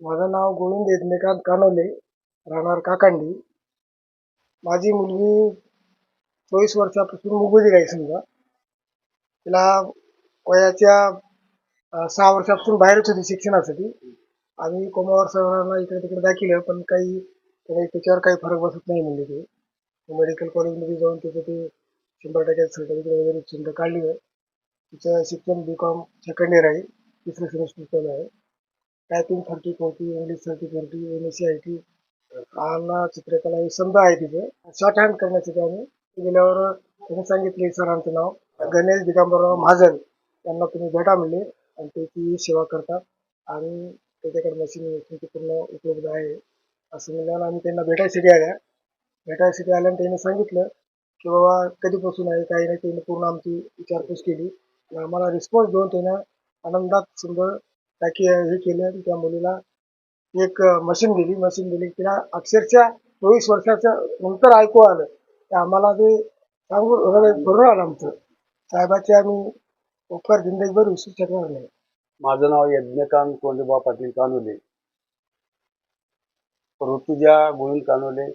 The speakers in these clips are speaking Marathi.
माझं नाव गोविंद यज्ञकांत कानोले राहणार काकांडी. माझी मुलगी चोवीस वर्षापासून मुंबईत आहे समजा. तिला वयाच्या सहा वर्षापासून बाहेरच होती शिक्षणासाठी. आम्ही कोमावर सरांना इकडे तिकडे दाखिलं पण काही त्याने त्याच्यावर काही फरक बसत नाही म्हणजे ते. मेडिकल कॉलेजमध्ये जाऊन त्याचं ते शंभर टक्के सर्टिफिकेट वगैरे चिंता काढली आहे. तिचं शिक्षण बी कॉम सेकंड इयर आहे तिसरं सेमिस्टर चालू आहे. Typing thirty forty English thirty forty M S C I T आम्हाला चित्रकला हे समजा आहे तिथे. शॉर्ट हँड करण्यासाठी आम्ही गेल्यावर त्यांनी सांगितले सरांचं नाव. गणेश दिगंबरराव महाजन यांना तुम्ही भेटा म्हणले आणि त्याची सेवा करतात आणि त्याच्याकडे मशीन पूर्ण उपलब्ध आहे. असं म्हणल्यावर आम्ही त्यांना भेटायसाठी आल्या. भेटायसाठी आल्यानं त्यांनी सांगितलं की बाबा कधीपासून आहे काही नाही त्यांनी पूर्ण आमची विचारपूस केली. आणि आम्हाला रिस्पॉन्स देऊन त्यांना आनंदात समजा टाकी हे केलं. आणि त्या मुलीला एक मशीन दिली. मशीन दिली. तिला अक्षरशः चोवीस वर्षाच्या नंतर ऐकू आलं. तर आम्हाला ते सांगून हृदय भरून आलं आमचं. साहेबाचे आम्ही उपकार जिंदगीभर विसरू शकणार नाही. माझं नाव यज्ञकांत कोंडेबा पाटील कानोले. ऋतुजा गोविंद कानोले.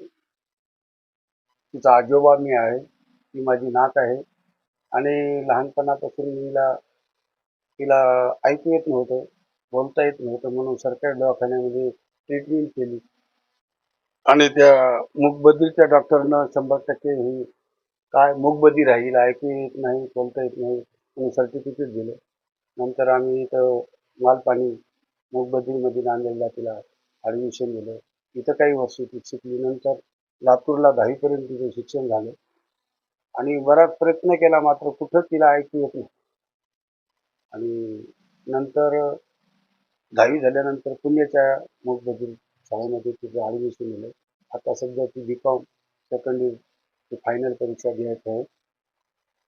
तिचा आजोबा मी आहे. ती माझी नात आहे. आणि लहानपणापासून मीला तिला ऐकू येत नव्हतं. बोलता येत नव्हतं म्हणून सरकारी दवाखान्यामध्ये ट्रीटमेंट केली. आणि त्या मूकबधीरच्या डॉक्टरनं शंभर टक्के ही काय मुखबदी राहील ऐकू येत नाही बोलता येत नाही म्हणून सर्टिफिकेट दिलं. नंतर आम्ही इथं मालपाणी मूकबधीरमध्ये नांदेडला तिला ॲडमिशन दिलं. इथं काही वर्ष ती शिकली. नंतर लातूरला दहावीपर्यंत तिचं शिक्षण झालं. आणि बराच प्रयत्न केला मात्र कुठंच तिला ऐकू येत नाही. आणि नंतर दहावी झाल्यानंतर पुण्याच्या मूकबधीर शाळेमध्ये तिचं ॲडमिशन झालं आता सध्या ती B com second year final परीक्षा द्यायची आहे.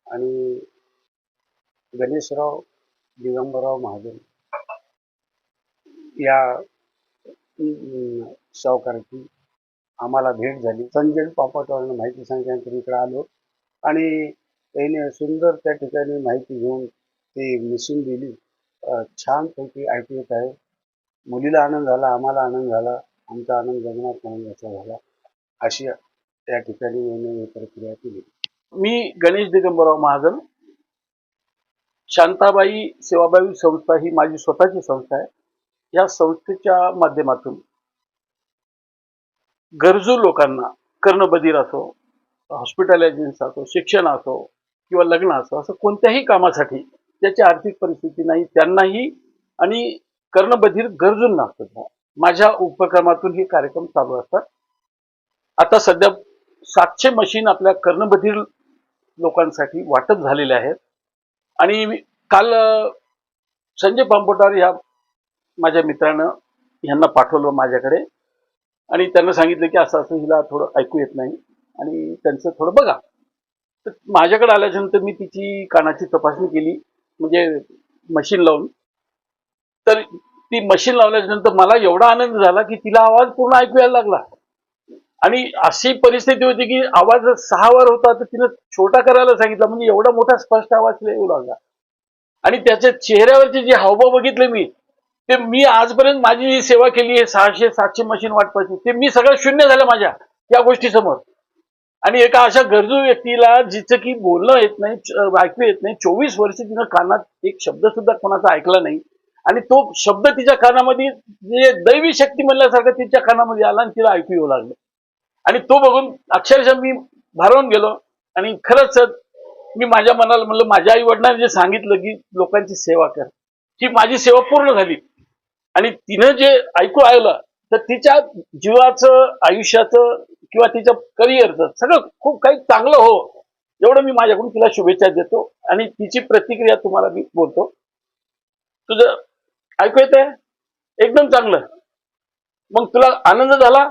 आणि गणेशराव दिगंबरराव महाजन या सावकाराची आम्हाला भेट झाली. संजय पापाटवारांना माहिती सांगितल्यानंतर इकडे आलो. आणि त्याने सुंदर त्या ठिकाणी माहिती घेऊन ती मिशन दिली. अं, छानपैकी ऐकू येत आहे मुलीला आनंद झाला आम्हाला आनंद झाला आमचा आनंद जगणार म्हणून याचा झाला अशी त्या ठिकाणी प्रक्रिया केली. मी गणेश दिगंबरराव महाजन. शांताबाई सेवाभावी संस्था ही माझी स्वतःची संस्था आहे. या संस्थेच्या माध्यमातून गरजू लोकांना कर्णबधीर असो हॉस्पिटलायझेन्स असो शिक्षण असो किंवा लग्न असो असं कोणत्याही कामासाठी ज्याची आर्थिक परिस्थिती नाही त्यांनाही आणि कर्णबधीर गरजूंना सुद्धा माझ्या उपक्रमातून हे कार्यक्रम चालू असतात. आता सध्या सातशे मशीन आपल्या कर्णबधीर लोकांसाठी वाटप झालेले आहेत. आणि मी- काल संजय पांपोटार ह्या माझ्या मित्रानं ह्यांना पाठवलं माझ्याकडे. आणि त्यांना सांगितलं की असं असं हिला थोडं ऐकू येत नाही. आणि त्यांचं थोडं बघा. तर माझ्याकडे आल्याच्यानंतर मी तिची कानाची तपासणी केली. म्हणजे मशीन लावून. तर ती मशीन लावल्याच्यानंतर मला एवढा आनंद झाला की तिला आवाज पूर्ण ऐकू यायला लागला. आणि अशी परिस्थिती होती की आवाज सहा वर होता तर तिनं छोटा करायला सांगितला. म्हणजे एवढा मोठा स्पष्ट आवाज तिला येऊ लागला. आणि त्याच्या चेहऱ्यावरचे जे हावभाव बघितले मी ते मी आजपर्यंत माझी जी सेवा केली आहे सहाशे सातशे मशीन वाटपाची ते मी सगळं शून्य झालं माझ्या या गोष्टीसमोर. आणि एका अशा गरजू व्यक्तीला जिचं की बोलणं येत नाही ऐकू येत नाही चोवीस वर्ष तिनं कानात एक शब्द सुद्धा कोणाचा ऐकला नाही. आणि तो शब्द तिच्या कानामध्ये जे दैवी शक्ती म्हणल्यासारखं तिच्या कानामध्ये आला आणि तिला ऐकू येऊ लागलं. आणि तो बघून अक्षरशः मी भारावून गेलो आणि खरंच मी माझ्या मनाला म्हणलं माझ्या आई वडिलांनी जे सांगितलं की लोकांची सेवा कर. ही माझी सेवा पूर्ण झाली. आणि तिनं जे ऐकू आलं तर तिच्या जीवाचं आयुष्याचं किंवा तिचं करिअरचं सगळं खूप काही चांगलं हो. एवढं मी माझ्याकडून तिला शुभेच्छा देतो आणि तिची प्रतिक्रिया तुम्हाला मी बोलतो. तुझं ऐकू येत आहे एकदम चांगलं. मग तुला आनंद झाला?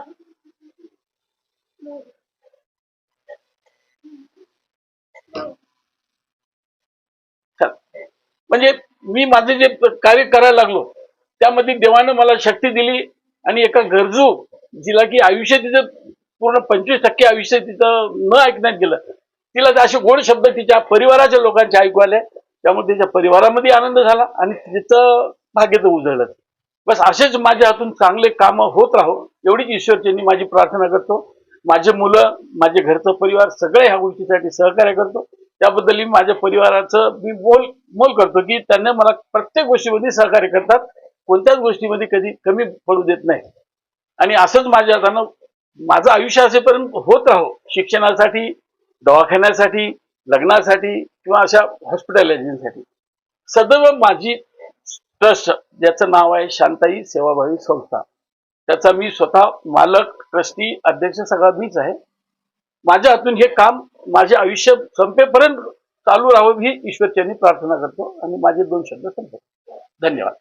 म्हणजे मी माझे जे कार्य करायला लागलो त्यामध्ये देवानं मला शक्ती दिली आणि एका गरजू जिला की आयुष्य तिचं पूर्ण पंचवीस टक्के आयुष्य तिचं न ऐकण्यात गेलं. तिला असे गोड शब्द तिच्या परिवाराच्या लोकांचे ऐकू आले. त्यामुळे तिच्या परिवारामध्ये आनंद झाला आणि तिचं भाग्याचं उजळलं. बस असेच माझ्या हातून चांगले काम होत राहो एवढीच ईश्वरचंनी माझी प्रार्थना करतो. माझे मुलं माझे घरचं परिवार सगळे ह्या गोष्टीसाठी सहकार्य करतो. त्याबद्दल मी माझ्या परिवाराचं मी मोल मोल करतो की त्यांना मला प्रत्येक गोष्टीमध्ये सहकार्य करतात. कोणत्याच गोष्टीमध्ये कधी कमी पडू देत नाही. आणि असंच माझ्या हातानं माझं आयुष्य असेपर्यंत होत राहो शिक्षणासाठी दवाखान्यासाठी लग्नासाठी किंवा अशा हॉस्पिटलायझेशनसाठी सदैव माझी ट्रस्ट ज्याचं नाव आहे शांताई सेवाभावी संस्था. त्याचा मी स्वतः मालक ट्रस्टी अध्यक्ष सगळा मीच आहे. माझ्या हातून हे काम माझे आयुष्य संपेपर्यंत चालू राहावं ही ईश्वरचरणी प्रार्थना करतो आणि माझे दोन शब्द संपतो धन्यवाद.